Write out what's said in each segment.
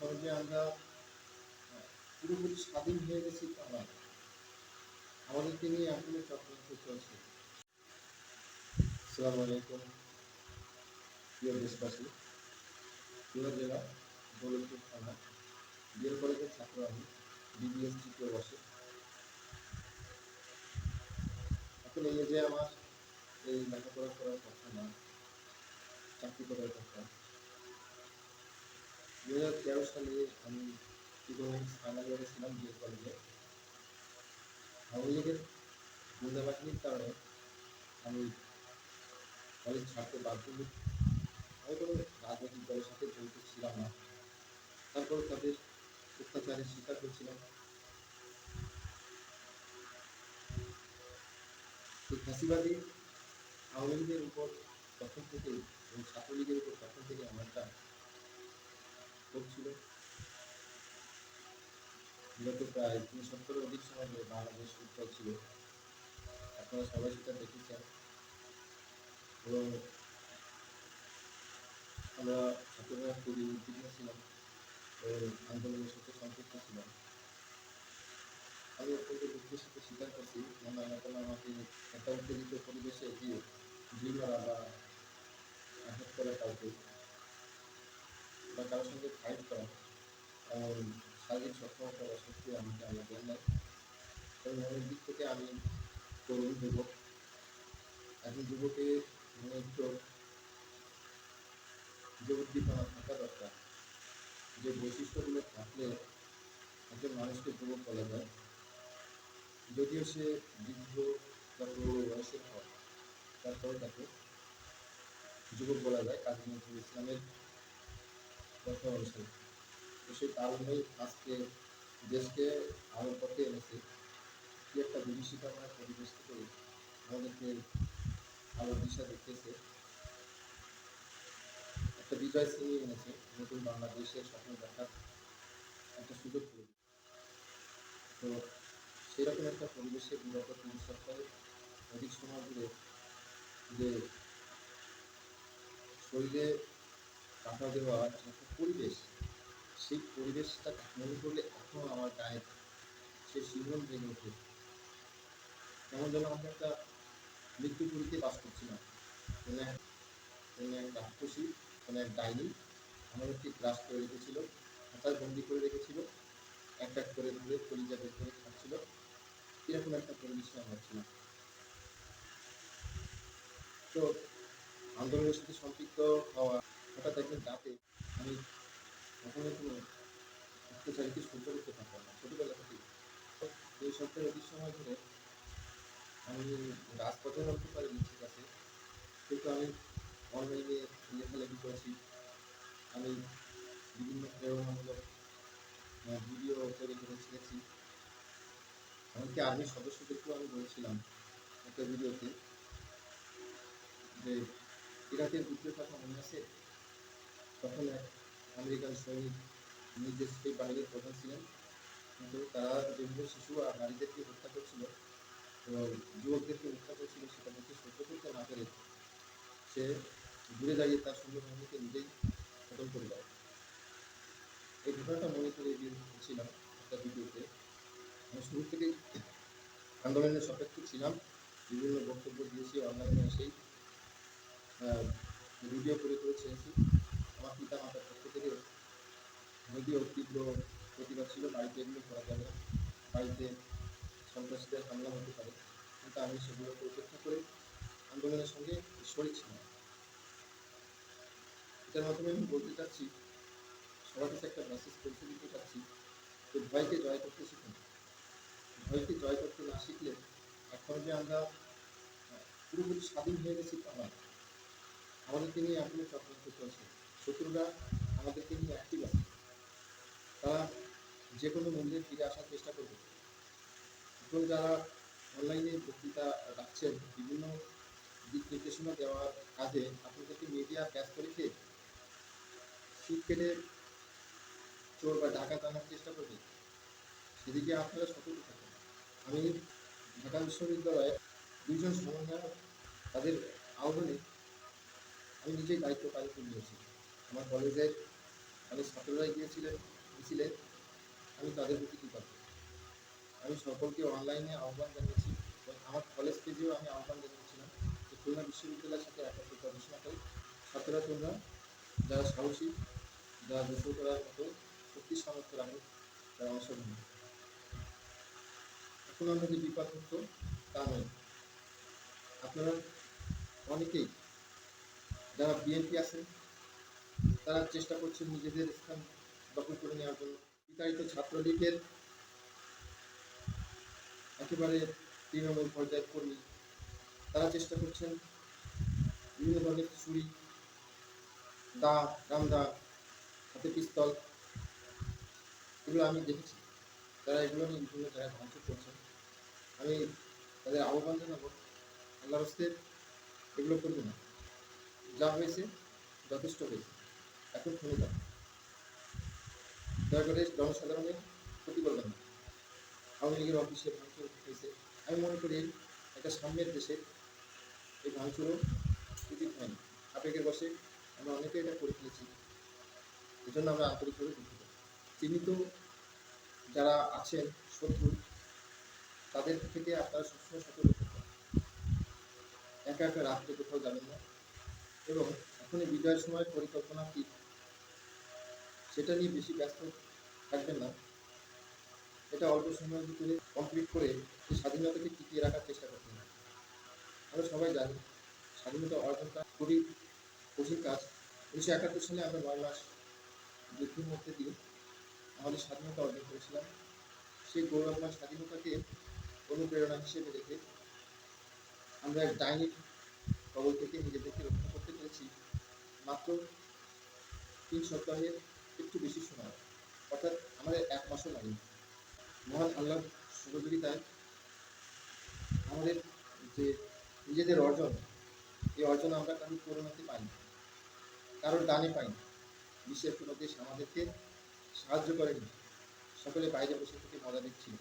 এখন যে আমরা পুরোপুরি স্বাধীন হয়ে গেছি তা নয়। আমাদেরকে নিয়ে এখনও চক্রান্ত চলছে। আসসালামু আলাইকুম। প্রিয় দেশবাসী পুরো জেলা, দৌলতপুর থানা, বিএল কলেজের ছাত্র আমি, বিবিএস তৃতীয় বর্ষে। এখন এই যে আমার এই লেখাপড়া করার কথা না, চাকরি করার কথা দু হাজার তেরো সালে আমি ইকোনমিক্স ইয়ারে ছিলাম বিএল কলেজে আওয়ামী লীগের গুন্ডা বাহিনীর কারণে আমি কলেজ ছাড়তে বাধ্য আমি কোনো রাজনৈতিক দলের সাথে জড়িত ছিলাম না। তারপর তাদের অত্যাচারের শিকার হয়েছিলাম। এই ফাঁসিবাদী আওয়ামী লীগের উপর তখন থেকে এবং ছাত্রলীগের উপর তখন থেকে আমার একটা ছিল বিগত প্রায় তিন সপ্তাহের অধিক সময় ধরে বাংলাদেশ উত্তাল ছিল। আপনারা সবাই সেটা দেখেছেন। এবং আমরা ছাত্ররা খুবই উদ্বিগ্ন ছিলাম এবং আন্দোলনের সাথে সম্পৃক্ত ছিলাম। আমি অত্যন্ত দুঃখের সাথে স্বীকার করছি হয় এখন আমাকে একটা উত্তেজিত পরিবেশে গিয়ে ঢিল বা আঘাত করা কাউকে বা কারোর সঙ্গে ফাইট করা শারীরিক সক্ষমতা বা শক্তি আমাকে আল্লাহ দেন নাই মনের দিক থেকে আমি তরুণ, যুবক। এখন যুবকের মনে একটু যে থাকা দরকার। যে বৈশিষ্ট্যগুলো থাকলে একজন মানুষকে যুবক বলা যায়। যদিও সে বৃদ্ধ বা প্রবল বয়সের হয় তারপরে তাকে যুবক বলা যায়। কাজী নজরুল ইসলামের কথা অনুসারে তো সেই কারণেই আজকে দেশকে আলোর পথে এনেছে। কি একটা বিভীষিকাময় পরিবেশ থেকে আমাদেরকে আলো দিশা দেখিয়েছে। একটা বিজয় ছিনিয়ে এনেছে, নতুন বাংলাদেশের স্বপ্ন দেখার একটা সুযোগ করে। তো সেরকম একটা পরিবেশে বিগত তিন সপ্তাহে অধিক সময় ধরে যে শরীরে কাটা দেওয়া যে একটা পরিবেশ, সেই পরিবেশটা মনে করলে এখনও আমার গায়ে সে শিহরণ জেগে ওঠে। কেমন যেন আমরা একটা মৃত্যু পুরীতে বাস করছিলাম। কোনো এক কোনো এক রাক্ষসী, কোনো এক ডাইনি আমাদেরকে গ্রাস করে রেখেছিল হাতায় বন্দি করে রেখেছিল, এক এক করে ধরে কলিজা বের করে খাচ্ছিল। এরকম একটা পরিবেশে আমরা ছিলাম। তো আন্দোলনের সাথে সম্পৃক্ত হওয়া হঠাৎ একদিন রাতে আমি কখনো কোনো অত্যাচারীকে সহ্য করতে পারতাম না। ছোটোবেলা থেকে এই সপ্তাহে অধিক সময় ধরে আমি রাজপথে নামতে পারিনি, ঠিক আছে। কিন্তু আমি অনলাইনে লেখালেখি করেছি। আমি বিভিন্ন প্রেরণামূলক ভিডিও তৈরি করে ছেড়েছি। এমনকি আর্মির সদস্যদেরকেও আমি বলেছিলাম একটা ভিডিওতে যে ইরাকের যুদ্ধের কথা মনে আছে? তখন এক আমেরিকান সৈনিক নিজের সেই বাহিনীর প্রধান ছিলেন। কিন্তু তারা যেভাবে শিশু আর নারীদেরকে হত্যা করছিল যুবকদেরকে হত্যা করছিল সেটা দেখে সহ্য করতে না পেরে সে দূরে দাঁড়িয়ে তার সৈন্যবাহিনীকে নিজেই খতম করে দেয়। এই ঘটনাটা মনে করে ছিলাম একটা ভিডিওতে। আমি শুরু থেকেই আন্দোলনের সাপেক্ষে ছিলাম, বিভিন্ন বক্তব্য দিয়েছি অনলাইনে এসেই ভিডিও করে করে ছেড়েছি আমার পিতা মাতার পক্ষ থেকে যদিও তীব্র প্রতিবাদ ছিল বাড়িতে এগুলো করা যাবে না বাড়িতে সন্ত্রাসীদের হামলা হতে পারে কিন্তু আমি সেগুলোকে উপেক্ষা করে আন্দোলনের সঙ্গে শরীর ছিলাম এটার মাধ্যমে আমি বলতে চাচ্ছি সবার কাছে একটা মেসেজ পৌঁছে দিতে চাচ্ছি যে ভয়কে জয় করতে শিখুন ভয়কে জয় করতে না শিখলে এখন যে আমরা পুরোপুরি স্বাধীন হয়ে গেছি তা নয় আমাদেরকে নিয়ে এখনও চক্রান্ত চলছে শত্রুরা আমাদেরকে নিয়ে অ্যাক্টিভ আছে। তারা যে কোনো মূল্যে ফিরে আসার চেষ্টা করবে। এখন যারা অনলাইনে বক্তৃতা রাখছেন, বিভিন্ন দিক নির্দেশনা দেওয়ার কাজে আপনাদেরকে মিডিয়া ক্যাচ করেছে শীত কেটে চোর বা ডাকাত আনার চেষ্টা করবে। সেদিকে আপনারা সতর্ক থাকুন। আমি ঢাকা বিশ্ববিদ্যালয়ে দুইজন সমন্বয়ক তাদের আহ্বানে আমি নিজেই দায়িত্ব পালন করে নিয়েছি। আমার কলেজের মানে ছাত্ররা গিয়েছিলেন গিয়েছিলেন আমি তাদের প্রতি কৃতজ্ঞ আমি সকলকে অনলাইনে আহ্বান জানিয়েছি এবং আমার কলেজ পেজেও আমি আহ্বান জানিয়েছিলাম যে খুলনা বিশ্ববিদ্যালয়ের সাথে একাত্মতা ঘোষণা করে ছাত্ররা তোমরা যারা সাহসী, যারা গোসল করার মতো শক্তি সামর্থ্য রাখে, তারা অংশগ্রহণ। এখন আমরা যে বিপাকমুক্ত তা নয় আপনারা অনেকেই যারা বিএনপি আছেন তারা চেষ্টা করছেন নিজেদের স্থান দখল করে নেওয়ার জন্য। বিতাড়িত ছাত্রলীগের একেবারে তৃণমূল পর্যায়ের কর্মী, তারা চেষ্টা করছেন বিভিন্ন ধরনের ছুরি দা রামদা হাতে পিস্তল, এগুলো আমি দেখেছি। তারা এগুলো নিয়ে বিভিন্ন জায়গায় ভাঙচুর করছেন। আমি তাদের আহ্বান জানাব আল্লাহ হস্তে এগুলো করবে না। যা হয়েছে যথেষ্ট হয়েছে। এখন থেমে যান দয়া করে জনসাধারণের ক্ষতি করবেন না। আওয়ামী লীগের অফিসে ভাঙচুর হয়েছে আমি মনে করি একটা সামনের দেশে এই ভাঙচুরও উচিত হয়নি। আবেগের বসে আমরা অনেকে এটা করে ফেলেছি। এজন্য আমরা আন্তরিকভাবে দুঃখিত। চিহ্নিত যারা আছেন শত্রু, তাদের থেকে আপনারা সবসময় সতর্ক থাকবেন একা একা রাত্রে কোথাও যাবেন না। এবং এখন এই বিজয়ের সময় পরিকল্পনা কি? সেটা নিয়ে বেশি ব্যস্ত থাকবেন না। এটা অল্প সময়ের ভিতরে কমপ্লিট করে সেই স্বাধীনতাকে টিকিয়ে রাখার চেষ্টা করতে হবে আমরা সবাই জানি স্বাধীনতা অর্জনটা খুবই কঠিন কাজ। উনিশশো একাত্তর সালে আমরা নয় মাস যুদ্ধের মধ্যে দিয়ে আমাদের স্বাধীনতা অর্জন করেছিলাম। সেই গৌরবময় স্বাধীনতাকে অনুপ্রেরণা হিসেবে রেখে আমরা এক ডাইনির কবল থেকে নিজেদেরকে রক্ষা করতে পেরেছি। মাত্র তিন সপ্তাহের একটু বেশি সময় অর্থাৎ আমাদের এক মাসও লাগেনি মহান আল্লাহ সহযোগিতায় আমাদের যে নিজেদের অর্জন, এই অর্জন আমরা কারোর পরিণতি পাইনি কারোর দানে পাইনি বিশ্বের কোনো দেশ আমাদেরকে সাহায্য করেনি। সকলে বাইরে বসে থেকে মজা দিচ্ছিল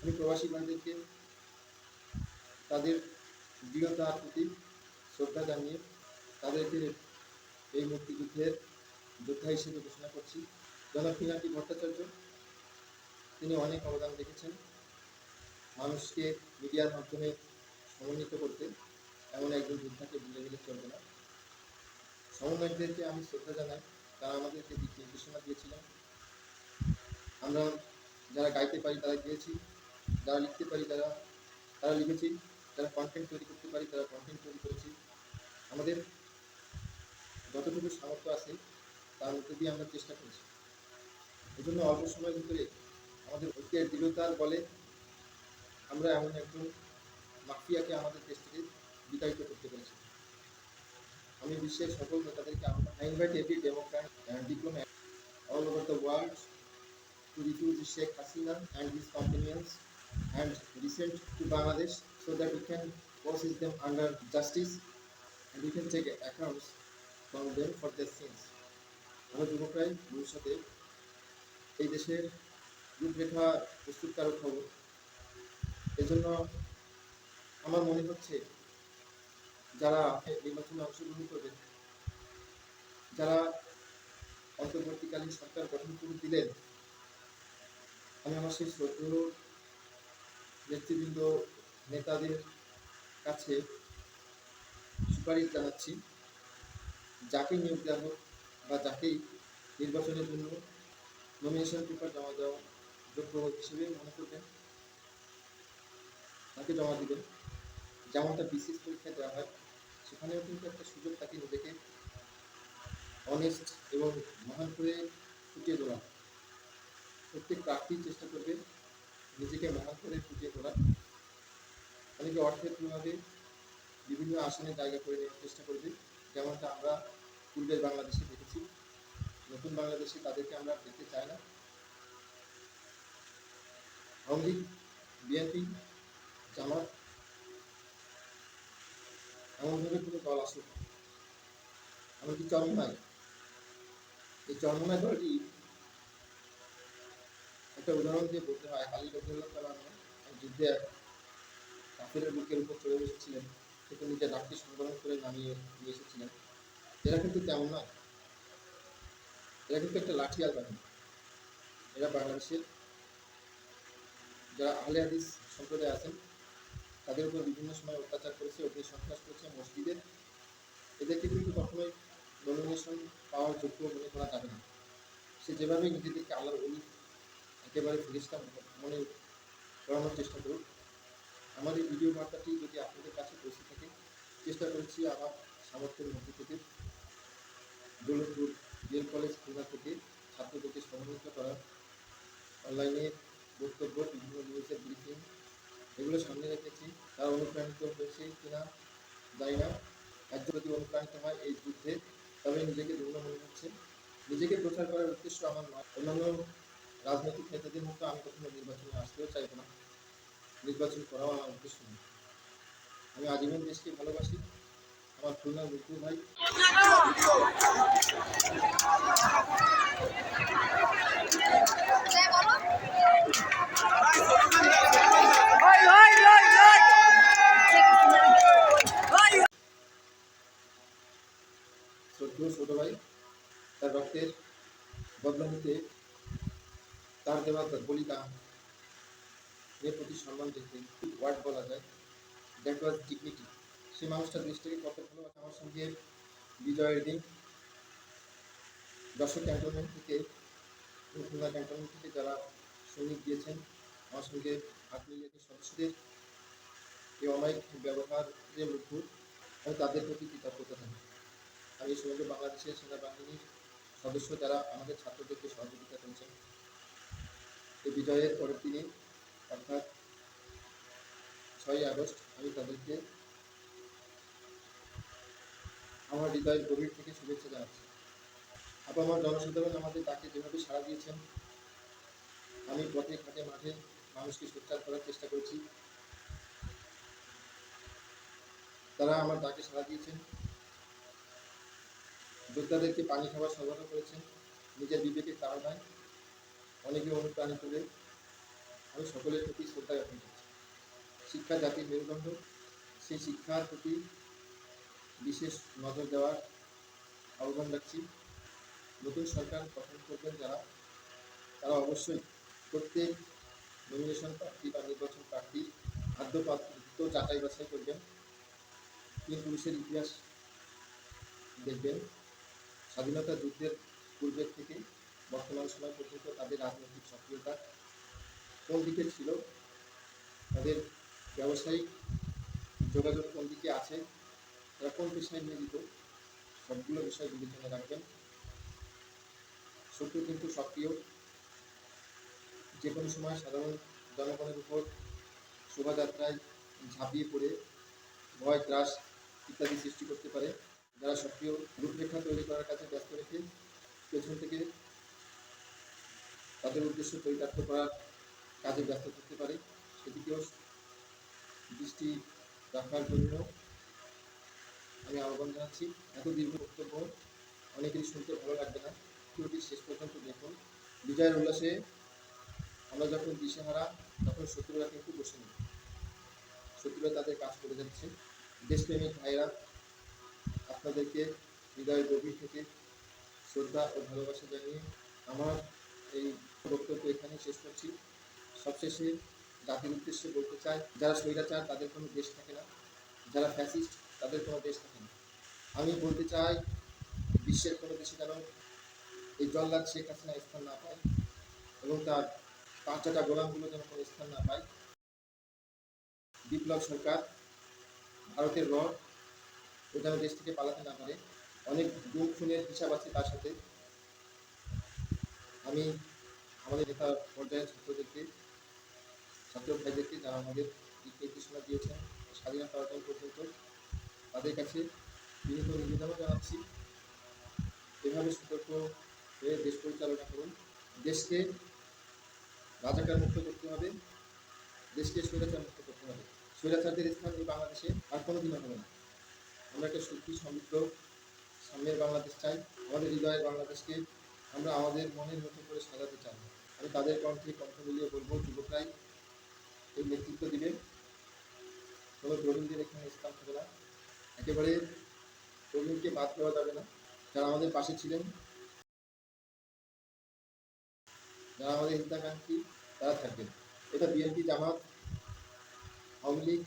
আমি প্রবাসী ভাইদেরকে তাদের দৃঢ়তার প্রতি শ্রদ্ধা জানিয়ে তাদেরকে এই মুক্তিযুদ্ধের যোদ্ধা হিসেবে ঘোষণা করছি। জনাব পিনাকি ভট্টাচার্য, তিনি অনেক অবদান রেখেছেন। মানুষকে মিডিয়ার মাধ্যমে সমন্বিত করতে এমন একজন যোদ্ধাকে ভুলে গেলে চলবে না। সমন্বয়কদেরকে আমি শ্রদ্ধা জানাই। তারা আমাদেরকে দিক নির্দেশনা দিয়েছিলেন, আমরা যারা গাইতে পারি তারা গিয়েছি, যারা লিখতে পারি তারা তারা লিখেছি, যারা কন্টেন্ট তৈরি করতে পারি তারা কন্টেন্ট তৈরি করেছি। আমাদের যতটুকু সামর্থ্য আছে তার উপর দিয়ে আমরা চেষ্টা করেছি। এই জন্য অল্প সময়ের ভিতরে আমাদের ঐক্যের দৃঢ়তার বলে আমরা এমন একজন মাফিয়াকে আমাদের দেশ থেকে বিতাড়িত করতে পেরেছি। আমি বিশ্বের সকল নেতাদেরকে আমরা invite every democrat and diplomat world to refuse Sheikh Hasina and his companions and recent to Bangladesh so that you can process them under justice and you accounts for them for the sins যুবকরাই ভবিষ্যতে। এই দেশের রূপরেখা প্রস্তুতকারক হব। এজন্য আমার মনে হচ্ছে যারা নির্বাচনে অংশগ্রহণ করবেন, যারা অন্তর্বর্তীকালীন সরকার গঠন করে দিলেন, আমি আমার সেই শ্রদ্ধেয় নেতৃবৃন্দ, নেতাদের কাছে সুপারিশ জানাচ্ছি, যাকে নিয়োগ দেওয়া হোক বা যাকেই নির্বাচনের জন্য নমিনেশন পেপার জমা দেওয়া যোগ্য হিসেবে মনে করবেন। তাকে জমা দিবেন। যেমনটা বিশেষ পরীক্ষায় দেওয়া হয়, সেখানেও কিন্তু একটা সুযোগ থাকে নিজেকে অনেস্ট এবং মহান করে ফুটিয়ে তোলা। প্রত্যেক প্রার্থী চেষ্টা করবে নিজেকে মহান করে ফুটিয়ে তোলা। অনেকে অর্থের বিভিন্ন আসনে জায়গা করে নেওয়ার চেষ্টা করবে। যেমনটা আমরা পূর্বের বাংলাদেশে দেখেছি। নতুন বাংলাদেশে তাদেরকে আমরা দেখতে চাই না। আওয়ামী লীগ, বিএনপি, জামাত, এমনভাবে কোনো দল আসুক এমনকি চরমনায় এই চরমনায় দলটি একটা উদাহরণ দিয়ে বলতে হয়, আলী রবুল্লাহ তালানো যুদ্ধে কাফেরের বুকের উপর চলে বসেছিলেন। কিন্তু নিজের রাগকে সংবরণ করে নামিয়ে নিয়ে এসেছিলেন। এরা কিন্তু তেমন নয়। এরা কিন্তু একটা লাঠিয়াল বাহিনী এরা বাংলাদেশের যারা আহলে হাদিস সম্প্রদায় আছেন, তাদের উপর বিভিন্ন সময় অত্যাচার করেছে, অগ্নি সন্ত্রাস করেছে মসজিদে। এদেরকে কিন্তু কখনোই নমিনেশন পাওয়ার যোগ্য মনে করা যাবে না। সে যেভাবে নিজেদেরকে আল্লাহর অলি একেবারে ফিরিস্তা মনে করানোর চেষ্টা করুক, আমার এই ভিডিও বার্তাটি যদি আপনাদের কাছে পৌঁছে থাকে, চেষ্টা করেছি আমার সামর্থ্যের মধ্যে থেকে। দৌলতপুর জেল কলেজ খুলনা থেকে ছাত্রদেরকে সমন্বিত করা অনলাইনে বক্তব্য, বিভিন্ন নিউজের ব্রিফিং এগুলো সামনে রেখেছি। তারা অনুপ্রাণিত হয়েছে কিনা জানি না। একজন যদি অনুপ্রাণিত হয় এই যুদ্ধে তবে নিজেকে ধন্য মনে হচ্ছে। নিজেকে প্রচার করার উদ্দেশ্য আমার নয়। অন্যান্য রাজনৈতিক নেতাদের মতো আমি কখনো নির্বাচনে আসতেও চাইব না। নির্বাচন করাও আমার উদ্দেশ্য নয়। আমি আজীবন দেশকে ভালোবাসি। ছোট ভাই, তার রক্তের বদলা তার দেওয়া তার এর প্রতি সম্মান রেখে ওয়ার্ড বলা যায়? দ্যাট ওয়াজ ডিগনিটি সেই মানুষটা দেশটাকে কত ভালোবাসে? আমার সঙ্গে বিজয়ের দিন। দর্শক ক্যান্টনমেন্ট থেকে খুলনা ক্যান্টনমেন্ট থেকে যারা সৈনিক দিয়েছেন, আমার সঙ্গে হাত সদস্যদের এই অমায়িক ব্যবহারের মধ্যে আমি তাদের প্রতি কৃতজ্ঞতা জানাই। আমি এই সমগ্র বাংলাদেশের সেনাবাহিনীর সদস্য যারা আমাদের ছাত্রদেরকে সহযোগিতা করেছেন, এই বিজয়ের পরের দিনে, অর্থাৎ ছয়ই আগস্ট, আমি তাদেরকে আমার হৃদয়ের গভীর থেকে শুভেচ্ছা জানাচ্ছি। আবার আমার জনসাধারণ আমাদের তাকে যেভাবে সাড়া দিয়েছেন, আমি পথে, ঘাটে, মাঠে মানুষকে সোচ্চার করার চেষ্টা করেছি। তারা আমার ডাকে সাড়া দিয়েছেন। যোদ্ধাদেরকে পানি খাবার সরবরাহ করেছেন। নিজের বিবেকের তাড়নায় অনেকে অনুপ্রাণিত হলে আমি সকলের প্রতি শ্রদ্ধা জ্ঞাপন করছি। শিক্ষা জাতির মেরুদণ্ড। সেই শিক্ষার প্রতি বিশেষ নজর দেওয়ার আহ্বান রাখছি নতুন সরকার গঠন করবেন যারা, তারা অবশ্যই প্রত্যেক নমিনেশন প্রার্থী বা নির্বাচন প্রার্থীর খাদ্য পাত্র যাচাই বাছাই করবেন। তিন পুরুষের ইতিহাস দেখবেন। স্বাধীনতা যুদ্ধের পূর্বের থেকে বর্তমান সময় পর্যন্ত তাদের রাজনৈতিক সক্রিয়তা কোন দিকে ছিল? তাদের ব্যবসায়িক যোগাযোগ কোন দিকে আছে? তারা কোন পেশায় নিয়োজিত সবগুলো বিষয় বিবেচনা রাখবেন। শত্রু কিন্তু সক্রিয়। যে কোনো সময় সাধারণ জনগণের উপর শোভাযাত্রায় ঝাঁপিয়ে পড়ে ভয়, ত্রাস ইত্যাদি সৃষ্টি করতে পারে। যারা সক্রিয় রূপরেখা তৈরি করার কাছে ব্যস্ত রেখে পেছন থেকে তাদের উদ্দেশ্য চরিতার্থ করার কাজে ব্যস্ত থাকতে পারে, সেদিকেও দৃষ্টি রাখার জন্য আমি আহ্বান জানাচ্ছি, এত দীর্ঘ বক্তব্য, অনেকেরই শুনতে ভালো লাগবে না। ভিডিওটি শেষ পর্যন্ত দেখুন। বিজয়ের উল্লাসে আমরা যখন দিশেহারা, তখন শত্রুরা কিন্তু বসে নেই। শত্রুরা তাদের কাজ করে যাচ্ছে। দেশপ্রেমিক ভাইরা আপনাদেরকে হৃদয়ের গভীর থেকে শ্রদ্ধা ও ভালোবাসা জানিয়ে আমার এই বক্তব্য এখানে শেষ করছি। সবশেষে জাতির উদ্দেশ্যে বলতে চাই, যারা স্বৈরাচার, তাদের কোনো দেশ থাকে না। যারা ফ্যাসিস্ট তাদের কোনো দেশ থাকে না। আমি বলতে চাই, বিশ্বের কোনো দেশে যেন এই জল্লাদ শেখ হাসিনা স্থান না পায় এবং তার পাঁচটা গোলামগুলো যেন কোনো স্থান না পায়। বিপ্লব সরকার ভারতের রড ও যেন দেশ থেকে পালাতে না পারে। অনেক গুম খুনের হিসাব আছে তার সাথে। আমি আমাদের নেতা পর্যায়ের ছাত্রদেরকে ছাত্র ভাইদেরকে যারা আমাদের দিয়েছেন, স্বাধীনতা অর্জন পর্যন্ত তাদের কাছে বিনীত নিবেদনও জানাচ্ছি। এভাবে সতর্ক হয়ে দেশ পরিচালনা করুন। দেশকে রাজাকার মুক্ত করতে হবে। দেশকে স্বৈরাচার মুক্ত করতে হবে। স্বৈরাচারদের স্থান এই বাংলাদেশে আর কোনোদিনও হবে না। আমরা একটা সুখী সমৃদ্ধ সামনের বাংলাদেশ চাই। আমাদের হৃদয়ের বাংলাদেশকে আমরা আমাদের মনের মতো করে সাজাতে চাই। আমি তাদের কণ্ঠে কণ্ঠ মিলিয়ে বলব, যুবকরাই এই নেতৃত্ব দিবে কোনো তরুণদের এখানে স্থান থাকবে না। একেবারে তরুণকে বাদ দেওয়া যাবে না। যারা আমাদের পাশে ছিলেন, যারা আমাদের হিতাকাঙ্ক্ষী, তারা থাকবেন। এটা বিএনপি জামাত, আওয়ামী লীগ,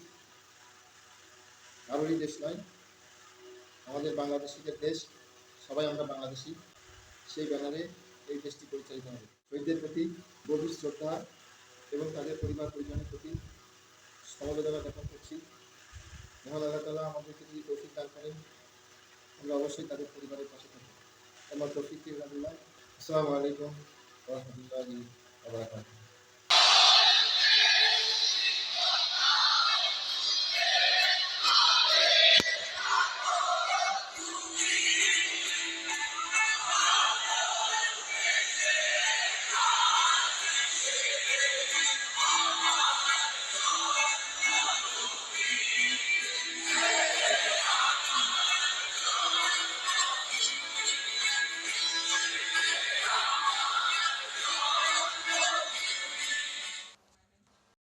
কারোরই দেশ নয়, আমাদের বাংলাদেশিদের দেশ। সবাই আমরা বাংলাদেশি। সেই ব্যানারে এই দেশটি পরিচালিত হবে। শহীদদের প্রতি গভীর শ্রদ্ধা এবং তাদের পরিবার পরিজনের প্রতি সমবেদনা জ্ঞাপন করছি। মহান আল্লাহ তালা আমাদেরকে যদি তৌফিক দান করেন, আমরা অবশ্যই তাদের পরিবারের পাশে থাকব। আমার তৌফিক আসসালামু আলাইকুম রহমতুল্লাহ ওয়া বারাকাতুহু।